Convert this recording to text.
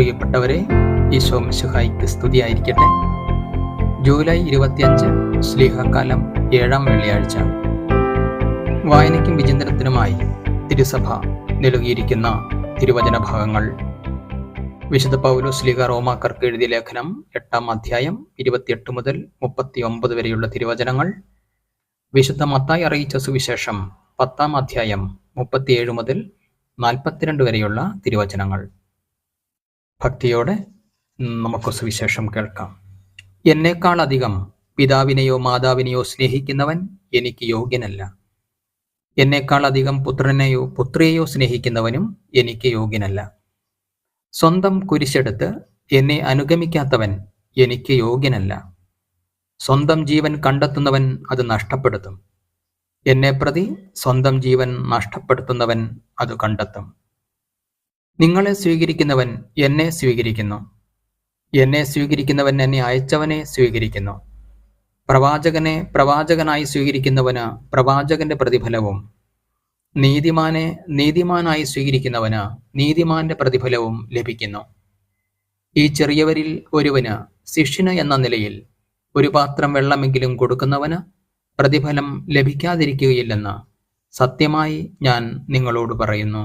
പ്രിയപ്പെട്ടവരെ ഈശോ മിശുഹായിക്ക് സ്തുതിയായിരിക്കട്ടെ. ജൂലൈ ഇരുപത്തിയഞ്ച് സ്ലീഹക്കാലം ഏഴാം വെള്ളിയാഴ്ച. വായനയ്ക്കും വിചിന്തനത്തിനുമായി തിരുസഭ നൽകിയിരിക്കുന്ന തിരുവചന ഭാഗങ്ങൾ. വിശുദ്ധ പൗലോ സ്ലീഹ റോമാക്കർക്ക് എഴുതിയ ലേഖനം എട്ടാം അധ്യായം ഇരുപത്തിയെട്ട് മുതൽ മുപ്പത്തി ഒമ്പത് വരെയുള്ള തിരുവചനങ്ങൾ. വിശുദ്ധ മത്തായി അറിയിച്ച സുവിശേഷം പത്താം അധ്യായം മുപ്പത്തിയേഴ് മുതൽ നാൽപ്പത്തിരണ്ട് വരെയുള്ള തിരുവചനങ്ങൾ. ഭക്തിയോടെ നമുക്ക് സുവിശേഷം കേൾക്കാം. എന്നേക്കാൾ അധികം പിതാവിനെയോ മാതാവിനെയോ സ്നേഹിക്കുന്നവൻ എനിക്ക് യോഗ്യനല്ല. എന്നേക്കാൾ അധികം പുത്രനെയോ പുത്രിയെയോ സ്നേഹിക്കുന്നവനും എനിക്ക് യോഗ്യനല്ല. സ്വന്തം കുരിശെടുത്ത് എന്നെ അനുഗമിക്കാത്തവൻ എനിക്ക് യോഗ്യനല്ല. സ്വന്തം ജീവൻ കണ്ടെത്തുന്നവൻ അത് നഷ്ടപ്പെടുത്തും. എന്നെ പ്രതി സ്വന്തം ജീവൻ നഷ്ടപ്പെടുത്തുന്നവൻ അത് കണ്ടെത്തും. നിങ്ങളെ സ്വീകരിക്കുന്നവൻ എന്നെ സ്വീകരിക്കുന്നു. എന്നെ സ്വീകരിക്കുന്നവൻ എന്നെ അയച്ചവനെ സ്വീകരിക്കുന്നു. പ്രവാചകനെ പ്രവാചകനായി സ്വീകരിക്കുന്നവന് പ്രവാചകന്റെ പ്രതിഫലവും. നീതിമാനെ നീതിമാനായി സ്വീകരിക്കുന്നവന് നീതിമാന്റെ പ്രതിഫലവും ലഭിക്കുന്നു. ഈ ചെറിയവരിൽ ഒരുവന് ശിഷ്യന് എന്ന നിലയിൽ ഒരു പാത്രം വെള്ളമെങ്കിലും കൊടുക്കുന്നവന് പ്രതിഫലം ലഭിക്കാതിരിക്കുകയില്ലെന്ന് സത്യമായി ഞാൻ നിങ്ങളോട് പറയുന്നു.